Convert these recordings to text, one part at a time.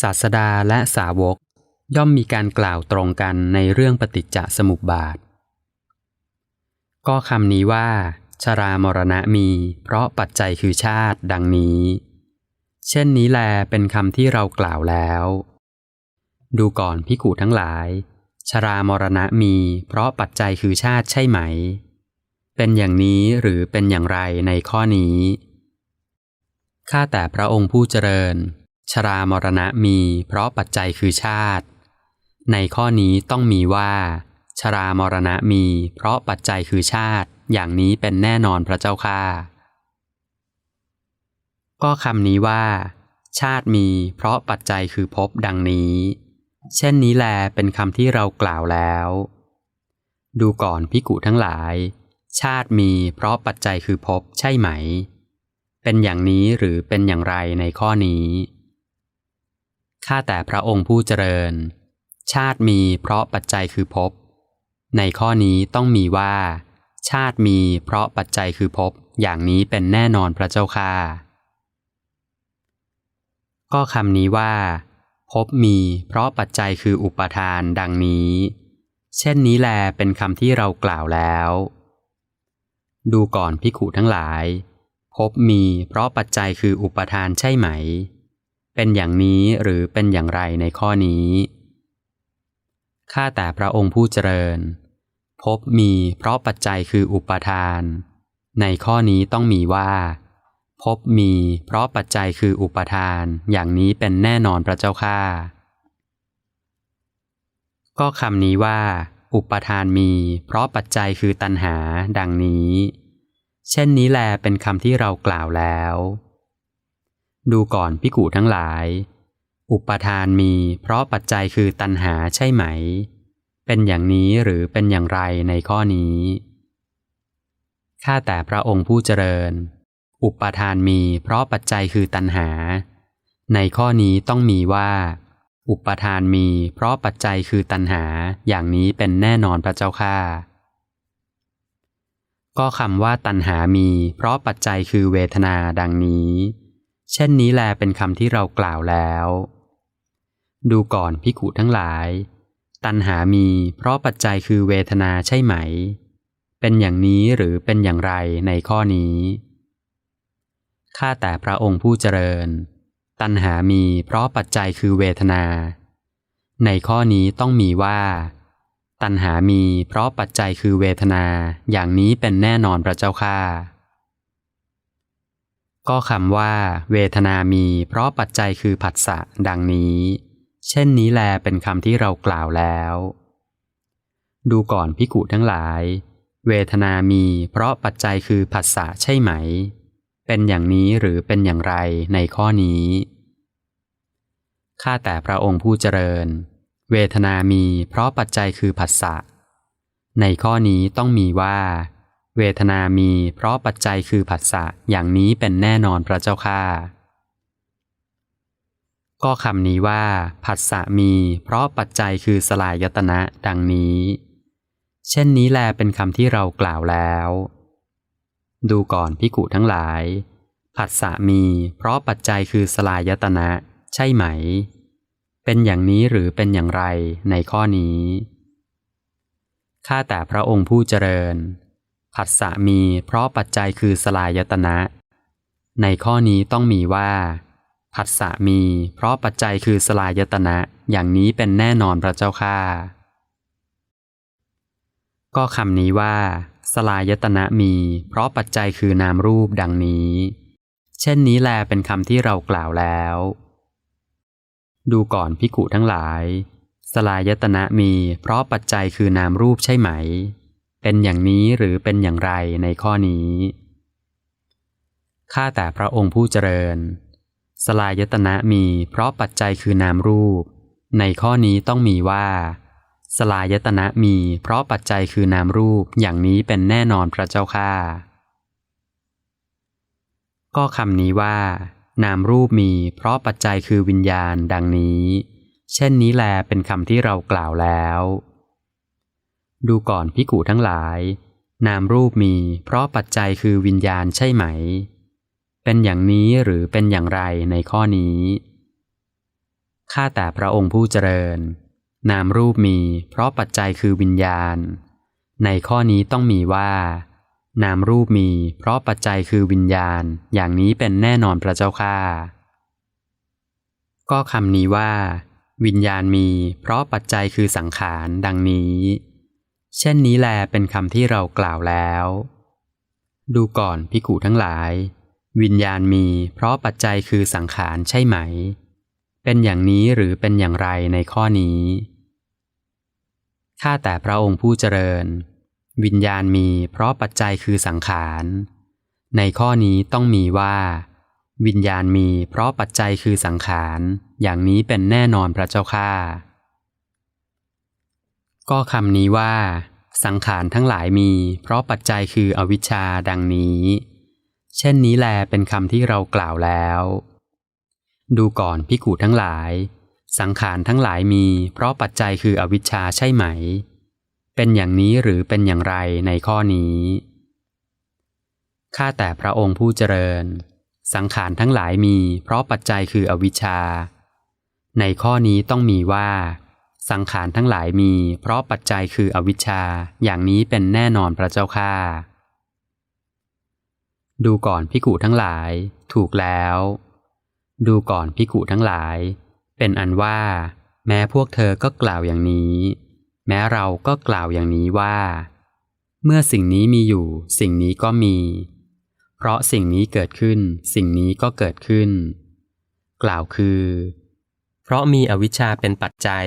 ศาสดาและสาวกย่อมมีการกล่าวตรงกันในเรื่องปฏิจจสมุปบาท ก็คำนี้ว่า ชรามรณะมี เพราะปัจจัยคือชาติดังนี้ เช่นนี้แลเป็นคำที่เรากล่าวแล้ว ดูก่อนพิกูทั้งหลาย ชรามรณะมี เพราะปัจจัยคือชาติใช่ไหม เป็นอย่างนี้หรือเป็นอย่างไรในข้อนี้ข้าแต่พระองค์ผู้เจริญ ชรามรณะมีเพราะปัจจัยคือชาติ ในข้อนี้ต้องมีว่า ชรามรณะมี เพราะปัจจัยคือชาติ อย่างนี้เป็นแน่นอนพระเจ้าค่าก็คำนี้ว่า ชาติมี เพราะปัจจัยคือภพดังนี้ เช่นนี้แลเป็นคำที่เรากล่าวแล้ว ดูก่อนพิกุทั้งหลาย ชาติมีเพราะปัจจัยคือภพใช่ไหม เป็นอย่างนี้หรือเป็นอย่างไรในข้อนี้ ข้าแต่พระองค์ผู้เจริญ ชาติมีเพราะปัจจัยคือภพ ในข้อนี้ต้องมีว่า ชาติมีเพราะปัจจัยคือภพ อย่างนี้เป็นแน่นอนพระเจ้าค่าก็คำนี้ว่าภพมีเพราะปัจจัยคืออุปทานดังนี้ เช่นนี้แลเป็นคำที่เรากล่าวแล้ว ดูก่อนพิขุทั้งหลายภพมีเพราะปัจจัยคืออุปทานใช่ไหม เป็นอย่างนี้หรือเป็นอย่างไรในข้อนี้ ข้าแต่พระองค์ผู้เจริญภพมีเพราะปัจจัยคืออุปทาน ในข้อนี้ต้องมีว่าพบมีเพราะปัจจัยคืออุปทานอย่างนี้เป็นแน่นอนพระเจ้าค่า ก็คำนี้ว่า อุปทานมีเพราะปัจจัยคือตัณหาดังนี้ เช่นนี้แลเป็นคำที่เรากล่าวแล้ว ดูก่อนพิกูทั้งหลาย อุปทานมีเพราะปัจจัยคือตัณหาใช่ไหม เป็นอย่างนี้หรือเป็นอย่างไรในข้อนี้ ข้าแต่พระองค์ผู้เจริญ อุปทานมีเพราะปัจจัยคือตัณหา ในข้อนี้ต้องมีว่า อุปทานมีเพราะปัจจัยคือตัณหาอย่างนี้เป็นแน่นอนพระเจ้าค่าก็คำว่าตัณหามี เพราะปัจจัยคือเวทนาดังนี้ เช่นนี้แลเป็นคำที่เรากล่าวแล้ว ดูก่อนพิกุทั้งหลาย ตัณหามีเพราะปัจจัยคือเวทนาใช่ไหม เป็นอย่างนี้หรือเป็นอย่างไรในข้อนี้ ข้าแต่พระองค์ผู้เจริญ ตัณหามีเพราะปัจจัยคือเวทนา ในข้อนี้ต้องมีว่า ตัณหามีเพราะปัจจัยคือเวทนาอย่างนี้เป็นแน่นอนพระเจ้าค่า ก็คำว่า เวทนามีเพราะปัจจัยคือผัสสะดังนี้ เช่นนี้แลเป็นคำที่เรากล่าวแล้ว ดูก่อนพิกุทั้งหลาย เวทนามีเพราะปัจจัยคือผัสสะใช่ไหม เป็นอย่างนี้หรือเป็นอย่างไรในข้อนี้ข้าแต่พระองค์ผู้เจริญ เวทนามีเพราะปัจจัยคือผัสสะในข้อนี้ต้องมีว่า เวทนามีเพราะปัจจัยคือผัสสะอย่างนี้เป็นแน่นอนพระเจ้าค่าก็คำนี้ว่า ผัสสะมี เพราะปัจจัยคือสลายยตนะดังนี้ เช่นนี้แลเป็นคำที่เรากล่าวแล้ว ดูก่อนพิกุทั้งหลาย ผัสสะมี เพราะปัจจัยคือสลายยตนะ ใช่ไหม เป็นอย่างนี้หรือเป็นอย่างไรในข้อนี้ข้าแต่พระองค์ผู้เจริญ ผัสสะมีเพราะปัจจัยคือสลายตนะ ในข้อนี้ต้องมีว่าผัสสะมี เพราะปัจจัยคือสลายตนะ อย่างนี้เป็นแน่นอนพระเจ้าค่าก็คำนี้ว่า สลายตนะมี เพราะปัจจัยคือนามรูปดังนี้ เช่นนี้แลเป็นคำที่เรากล่าวแล้ว ดูก่อนพิกุทั้งหลาย สลายตนะมี เพราะปัจจัยคือนามรูปใช่ไหม เป็นอย่างนี้หรือเป็นอย่างไรในข้อนี้ ข้าแต่พระองค์ผู้เจริญ สลายตนะมีเพราะปัจจัยคือนามรูป ในข้อนี้ต้องมีว่า สลายตนะมีเพราะปัจจัยคือนามรูปอย่างนี้เป็นแน่นอนพระเจ้าค่าก็คำนี้ว่า นามรูปมีเพราะปัจจัยคือวิญญาณดังนี้ เช่นนี้แลเป็นคำที่เรากล่าวแล้ว ดูก่อนพิกูทั้งหลาย นามรูปมี เพราะปัจจัยคือวิญญาณใช่ไหม เป็นอย่างนี้หรือเป็นอย่างไรในข้อนี้ ข้าแต่พระองค์ผู้เจริญ นามรูปมี เพราะปัจจัยคือวิญญาณ ในข้อนี้ต้องมีว่า นามรูปมี เพราะปัจจัยคือวิญญาณ อย่างนี้เป็นแน่นอนพระเจ้าข้าก็คำนี้ว่า วิญญาณมี เพราะปัจจัยคือสังขารดังนี้ เช่นนี้แลเป็นคำที่เรากล่าวแล้ว ดูก่อนพิกูทั้งหลาย วิญญาณมีเพราะปัจจัยคือสังขารใช่ไหม เป็นอย่างนี้หรือเป็นอย่างไรในข้อนี้ข้าแต่พระองค์ผู้เจริญ วิญญาณมีเพราะปัจจัยคือสังขาร ในข้อนี้ต้องมีว่า วิญญาณมีเพราะปัจจัยคือสังขาร อย่างนี้เป็นแน่นอนพระเจ้าข้า ก็คำนี้ว่า สังขารทั้งหลายมี เพราะปัจจัยคืออวิชชาดังนี้ เช่นนี้แลเป็นคำที่เรากล่าวแล้ว ดูก่อนพิกูทั้งหลาย สังขารทั้งหลายมี เพราะปัจจัยคืออวิชชาใช่ไหม เป็นอย่างนี้หรือเป็นอย่างไรในข้อนี้ข้าแต่พระองค์ผู้เจริญ สังขารทั้งหลายมี เพราะปัจจัยคืออวิชชา ในข้อนี้ต้องมีว่า สังขารทั้งหลายมี เพราะปัจจัยคืออวิชชา อย่างนี้เป็นแน่นอนพระเจ้าข้าดูก่อนพิกุทั้งหลาย ถูกแล้ว ดูก่อนพิกุทั้งหลาย เป็นอันว่า แม้พวกเธอก็กล่าวอย่างนี้ แม้เราก็กล่าวอย่างนี้ว่า เมื่อสิ่งนี้มีอยู่ สิ่งนี้ก็มี เพราะสิ่งนี้เกิดขึ้น สิ่งนี้ก็เกิดขึ้น กล่าวคือ เพราะมีอวิชชาเป็นปัจจัย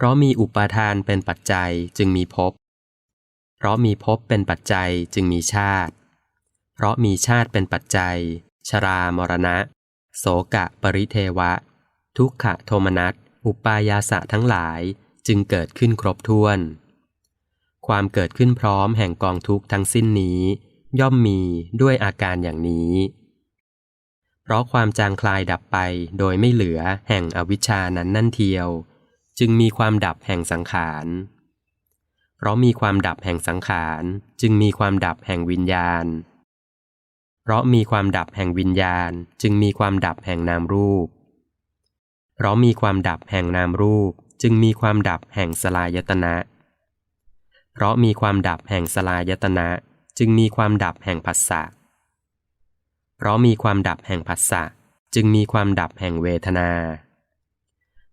เพราะมีอุปาทานเป็นปัจจัยจึงมีภพ เพราะมีภพเป็นปัจจัยจึงมีชาติ เพราะมีชาติเป็นปัจจัย ชรามรณะ โสกะปริเทวะ ทุกขะโทมนัส อุปายาสะทั้งหลายจึงเกิดขึ้นครบถ้วน ความเกิดขึ้นพร้อมแห่งกองทุกทั้งสิ้นนี้ ย่อมมีด้วยอาการอย่างนี้ เพราะความจางคลายดับไปโดยไม่เหลือแห่งอวิชชานั้นนั่นเทียว จึงมีความดับแห่งสังขาร เพราะมีความดับแห่งสังขาร จึงมีความดับแห่งวิญญาณ เพราะมีความดับแห่งวิญญาณ จึงมีความดับแห่งนามรูป เพราะมีความดับแห่งนามรูป จึงมีความดับแห่งสลายตนะ เพราะมีความดับแห่งสลายตนะ จึงมีความดับแห่งผัสสะ เพราะมีความดับแห่งผัสสะ จึงมีความดับแห่งเวทนา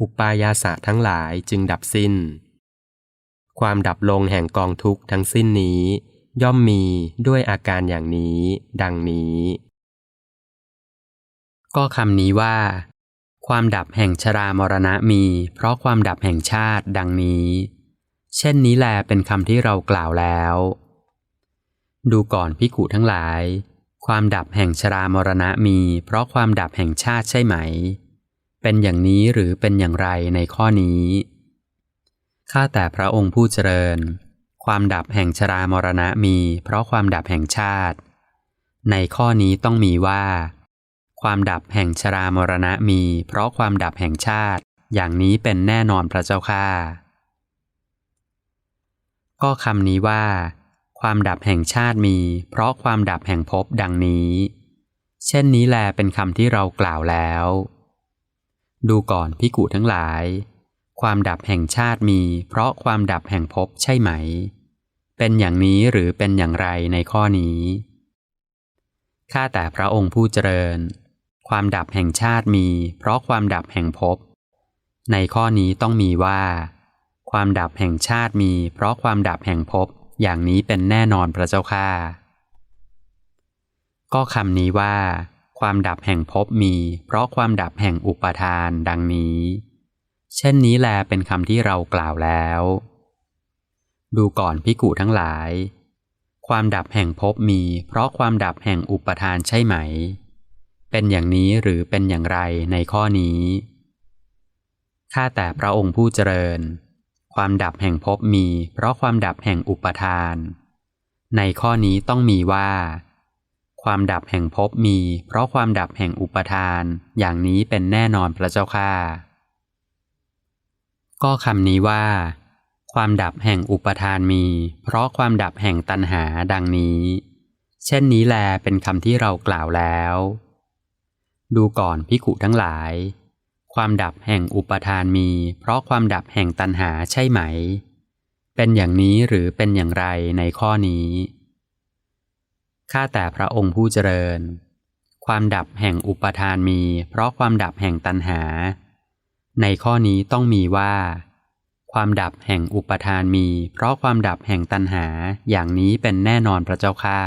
อุปายาสะทั้งหลายจึงดับสิ้น ความดับลงแห่งกองทุกข์ทั้งสิ้นนี้ ย่อมมีด้วยอาการอย่างนี้ ดังนี้ ก็คำนี้ว่า ความดับแห่งชรามรณะมี เพราะความดับแห่งชาติดังนี้ เช่นนี้แลเป็นคำที่เรากล่าวแล้ว ดูก่อนพิกุทั้งหลาย ความดับแห่งชรามรณะมี เพราะความดับแห่งชาติใช่ไหม เป็นอย่างนี้หรือเป็นอย่างไรในข้อนี้ ข้าแต่พระองค์ผู้เจริญ ความดับแห่งชรามรณะมีเพราะความดับแห่งชาติ ในข้อนี้ต้องมีว่า ความดับแห่งชรามรณะมีเพราะความดับแห่งชาติ อย่างนี้เป็นแน่นอนพระเจ้าข้าก็คำนี้ว่า ความดับแห่งชาติมี เพราะความดับแห่งภพดังนี้ เช่นนี้แลเป็นคำที่เรากล่าวแล้ว ดูก่อนพิกุทั้งหลาย ความดับแห่งชาติมี เพราะความดับแห่งภพใช่ไหม เป็นอย่างนี้หรือเป็นอย่างไรในข้อนี้ ข้าแต่พระองค์ผู้เจริญ ความดับแห่งชาติมี เพราะความดับแห่งภพ ในข้อนี้ต้องมีว่า ความดับแห่งชาติมี เพราะความดับแห่งภพ อย่างนี้เป็นแน่นอนพระเจ้าข้าก็คำนี้ว่า ความดับแห่งภพมี เพราะความดับแห่งอุปทานดังนี้ เช่นนี้แลเป็นคำที่เรากล่าวแล้ว ดูก่อนพิกุทั้งหลาย ความดับแห่งภพมี เพราะความดับแห่งอุปทานใช่ไหม เป็นอย่างนี้หรือเป็นอย่างไรในข้อนี้ข้าแต่พระองค์ผู้เจริญ ความดับแห่งภพมี เพราะความดับแห่งอุปทาน ในข้อนี้ต้องมีว่า ความดับแห่งภพมี เพราะความดับแห่งอุปทาน อย่างนี้เป็นแน่นอนพระเจ้าข้าก็คำนี้ว่า ความดับแห่งอุปทานมี เพราะความดับแห่งตัณหาดังนี้ เช่นนี้แลเป็นคำที่เรากล่าวแล้ว ดูก่อนพิขุทั้งหลาย ความดับแห่งอุปทานมี เพราะความดับแห่งตัณหาใช่ไหม เป็นอย่างนี้หรือเป็นอย่างไรในข้อนี้ ข้าแต่พระองค์ผู้เจริญ ความดับแห่งอุปทานมี เพราะความดับแห่งตัณหา ในข้อนี้ต้องมีว่า ความดับแห่งอุปทานมี เพราะความดับแห่งตัณหาอย่างนี้เป็นแน่นอนพระเจ้าข้า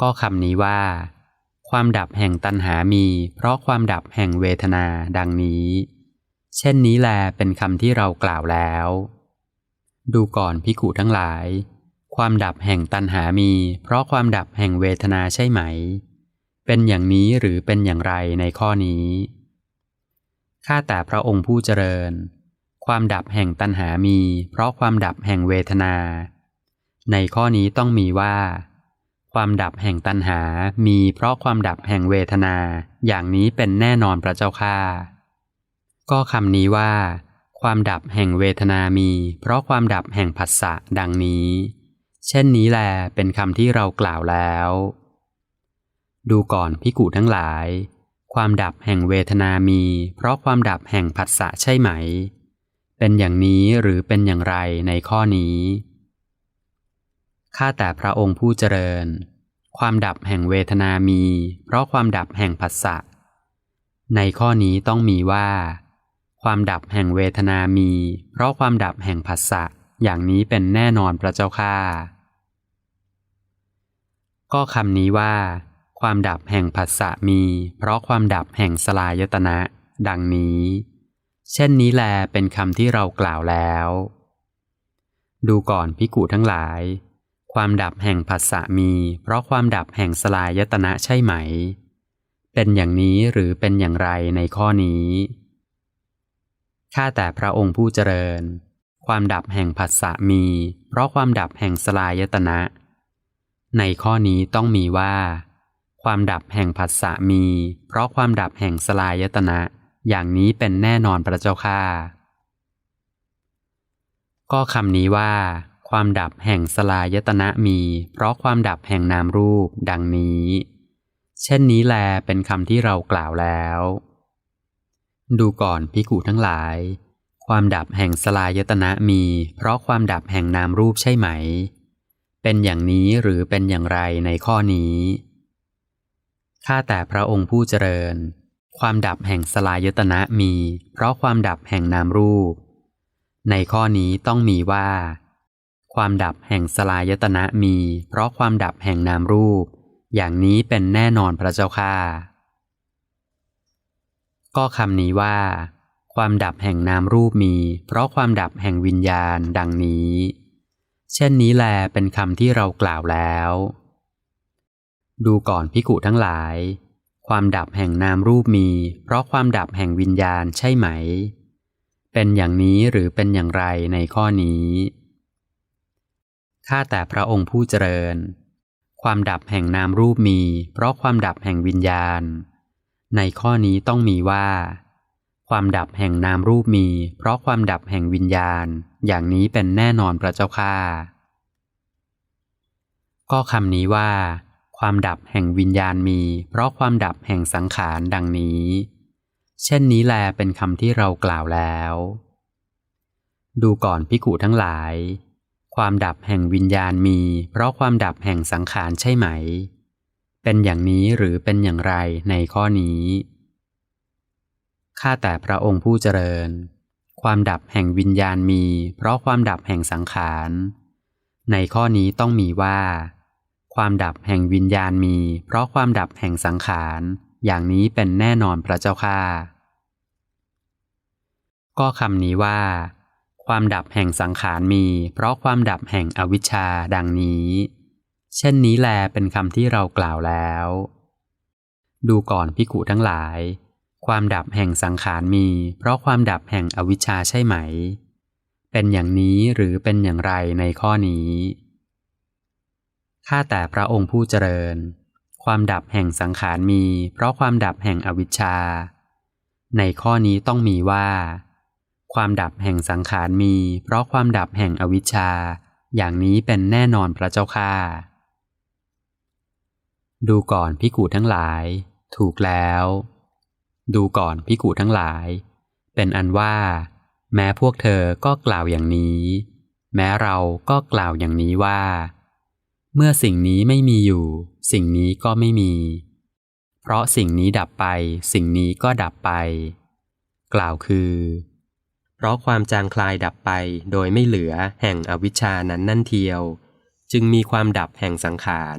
ก็คำนี้ว่า ความดับแห่งตัณหามี เพราะความดับแห่งเวทนาดังนี้ เช่นนี้แลเป็นคำที่เรากล่าวแล้ว ดูก่อนพิกุทั้งหลาย ความดับแห่งตัณหามี เพราะความดับแห่งเวทนาใช่ไหม เป็นอย่างนี้หรือเป็นอย่างไรในข้อนี้ ข้าแต่พระองค์ผู้เจริญ ความดับแห่งตัณหามี เพราะความดับแห่งเวทนา ในข้อนี้ต้องมีว่า ความดับแห่งตัณหามีเพราะความดับแห่งเวทนา อย่างนี้เป็นแน่นอนพระเจ้าข้าก็คำนี้ว่า ความดับแห่งเวทนามี เพราะความดับแห่งผัสสะดังนี้ เช่นนี้แลเป็นคำที่เรากล่าวแล้ว ดูก่อนพิกุทั้งหลาย ความดับแห่งเวทนามี เพราะความดับแห่งผัสสะใช่ไหม เป็นอย่างนี้หรือเป็นอย่างไรในข้อนี้ข้าแต่พระองค์ผู้เจริญ ความดับแห่งเวทนามี เพราะความดับแห่งผัสสะในข้อนี้ต้องมีว่า ความดับแห่งเวทนามี เพราะความดับแห่งผัสสะ อย่างนี้เป็นแน่นอนพระเจ้าข้าก็คำนี้ว่า ความดับแห่งผัสสะมี เพราะความดับแห่งสลายตนะ ดังนี้ เช่นนี้แลเป็นคำที่เรากล่าวแล้ว ดูก่อนพิกุทั้งหลาย ความดับแห่งผัสสะมี เพราะความดับแห่งสลายตนะใช่ไหม เป็นอย่างนี้หรือเป็นอย่างไรในข้อนี้ข้าแต่พระองค์ผู้เจริญ ความดับแห่งผัสสะมี เพราะความดับแห่งสลายตนะ ในข้อนี้ต้องมีว่า ความดับแห่งผัสสะมี เพราะความดับแห่งสลายตนะ อย่างนี้เป็นแน่นอนพระเจ้าข้าก็คำนี้ว่า ความดับแห่งสลายตนะมี เพราะความดับแห่งนามรูป ดังนี้ เช่นนี้แลเป็นคำที่เรากล่าวแล้ว ดูก่อนพิกุทั้งหลาย ความดับแห่งสลายตนะมี เพราะความดับแห่งนามรูปใช่ไหม เป็นอย่างนี้หรือเป็นอย่างไรในข้อนี้ ข้าแต่พระองค์ผู้เจริญ ความดับแห่งสลายตนะมี เพราะความดับแห่งนามรูป ในข้อนี้ต้องมีว่า ความดับแห่งสลายตนะมี เพราะความดับแห่งนามรูป อย่างนี้เป็นแน่นอนพระเจ้าข้าก็คำนี้ว่า ความดับแห่งนามรูปมี เพราะความดับแห่งวิญญาณดังนี้ เช่นนี้แลเป็นคำที่เรากล่าวแล้ว ดูก่อนพิกุทั้งหลาย ความดับแห่งนามรูปมี เพราะความดับแห่งวิญญาณใช่ไหม เป็นอย่างนี้หรือเป็นอย่างไรในข้อนี้ข้าแต่พระองค์ผู้เจริญ ความดับแห่งนามรูปมี เพราะความดับแห่งวิญญาณ ในข้อนี้ต้องมีว่า ความดับแห่งนามรูปมี เพราะความดับแห่งวิญญาณ อย่างนี้เป็นแน่นอนพระเจ้าข้าก็คำนี้ว่า ความดับแห่งวิญญาณมี เพราะความดับแห่งสังขารดังนี้ เช่นนี้แลเป็นคำที่เรากล่าวแล้ว ดูก่อนพิกุทั้งหลาย ความดับแห่งวิญญาณมี เพราะความดับแห่งสังขารใช่ไหม เป็นอย่างนี้หรือเป็นอย่างไรในข้อนี้ ข้าแต่พระองค์ผู้เจริญ ความดับแห่งวิญญาณมี เพราะความดับแห่งสังขาร ในข้อนี้ต้องมีว่า ความดับแห่งวิญญาณมี เพราะความดับแห่งสังขาร อย่างนี้เป็นแน่นอนพระเจ้าค่าก็คำนี้ว่า ความดับแห่งสังขารมี เพราะความดับแห่งอวิชชาดังนี้ เช่นนี้แลเป็นคำที่เรากล่าวแล้ว ดูก่อนพิกุทั้งหลาย ความดับแห่งสังขารมี เพราะความดับแห่งอวิชชาใช่ไหม เป็นอย่างนี้หรือเป็นอย่างไรในข้อนี้ข้าแต่พระองค์ผู้เจริญ ความดับแห่งสังขารมี เพราะความดับแห่งอวิชชา ในข้อนี้ต้องมีว่า ความดับแห่งสังขารมี เพราะความดับแห่งอวิชชา อย่างนี้เป็นแน่นอนพระเจ้าค่าดูก่อนพิกูทั้งหลาย ถูกแล้ว ดูก่อนพิกูทั้งหลาย เป็นอันว่า แม้พวกเธอก็กล่าวอย่างนี้ แม้เราก็กล่าวอย่างนี้ว่า เมื่อสิ่งนี้ไม่มีอยู่ สิ่งนี้ก็ไม่มี เพราะสิ่งนี้ดับไป สิ่งนี้ก็ดับไป กล่าวคือ เพราะความจางคลายดับไปโดยไม่เหลือแห่งอวิชชานั้นนั่นเทียว จึงมีความดับแห่งสังขาร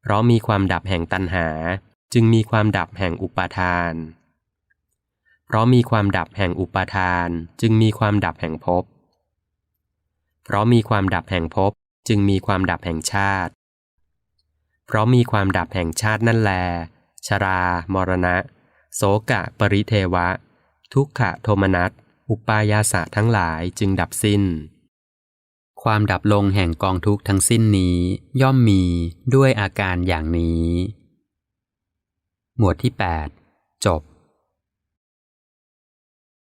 เพราะมีความดับแห่งตัณหา จึงมีความดับแห่งอุปาทาน เพราะมีความดับแห่งอุปาทาน จึงมีความดับแห่งภพ เพราะมีความดับแห่งภพจึงมีความดับแห่งชาติ เพราะมีความดับแห่งชาตินั่นแล ชรา มรณะ โสกะ ปริเทวะ ทุกขะโทมนัส อุปายาสะทั้งหลายจึงดับสิ้น ความดับลงแห่งกองทุกข์ทั้งสิ้นนี้ย่อมมีด้วยอาการอย่างนี้ หมวดที่ 8 จบ